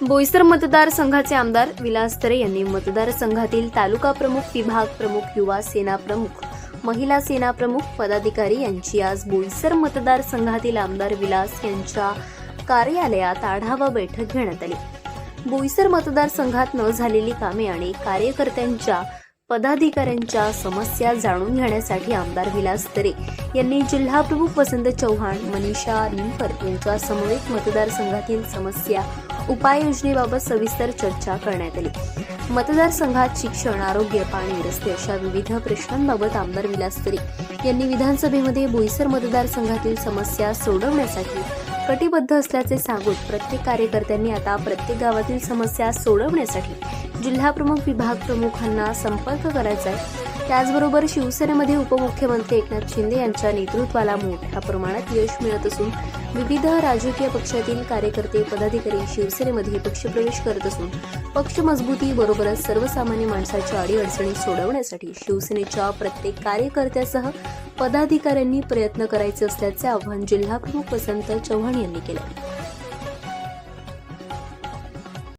बोईसर मतदारसंघाचे आमदार विलास तरे यांनी मतदारसंघातील तालुका प्रमुख विभाग प्रमुख युवा सेना प्रमुख महिला सेना प्रमुख पदाधिकारी यांची आज बोईसर मतदारसंघातील आमदार विलास यांच्या कार्यालयात आढावा बैठक घेण्यात आली. बोईसर मतदारसंघात न झालेली कामे आणि कार्यकर्त्यांच्या पदाधिकाऱ्यांच्या समस्या जाणून घेण्यासाठी आमदार विलास तरे यांनी जिल्हा प्रमुख वसंत चव्हाण मनीषा निमकर यांच्या समवेत मतदारसंघातील समस्या उपाययोजनेबाबत सविस्तर चर्चा करण्यात आली. मतदारसंघात शिक्षण आरोग्य पाणी रस्ते अशा विविध प्रश्नांबाबत आमदार विलास तरी यांनी विधानसभेमध्ये बोईसर मतदारसंघातील समस्या सोडवण्यासाठी कटिबद्ध असल्याचे सांगून प्रत्येक कार्यकर्त्यांनी आता प्रत्येक गावातील समस्या सोडवण्यासाठी जिल्हाप्रमुख विभाग प्रमुखांना संपर्क करायचा आहे. त्याचबरोबर शिवसेनेमध्ये उपमुख्यमंत्री एकनाथ शिंदे यांच्या नेतृत्वाला मोठ्या प्रमाणात यश मिळत असून विविध राजकीय पक्षातील कार्यकर्ते पदाधिकारी शिवसेनेमध्ये पक्षप्रवेश करत असून पक्ष मजबूती बरोबरच सर्वसामान्य माणसाच्या अडीअडचणी सोडवण्यासाठी शिवसेनेच्या प्रत्येक कार्यकर्त्यासह पदाधिकाऱ्यांनी प्रयत्न करायचे असल्याचे आवाहन जिल्हाप्रमुख वसंत चव्हाण यांनी केले.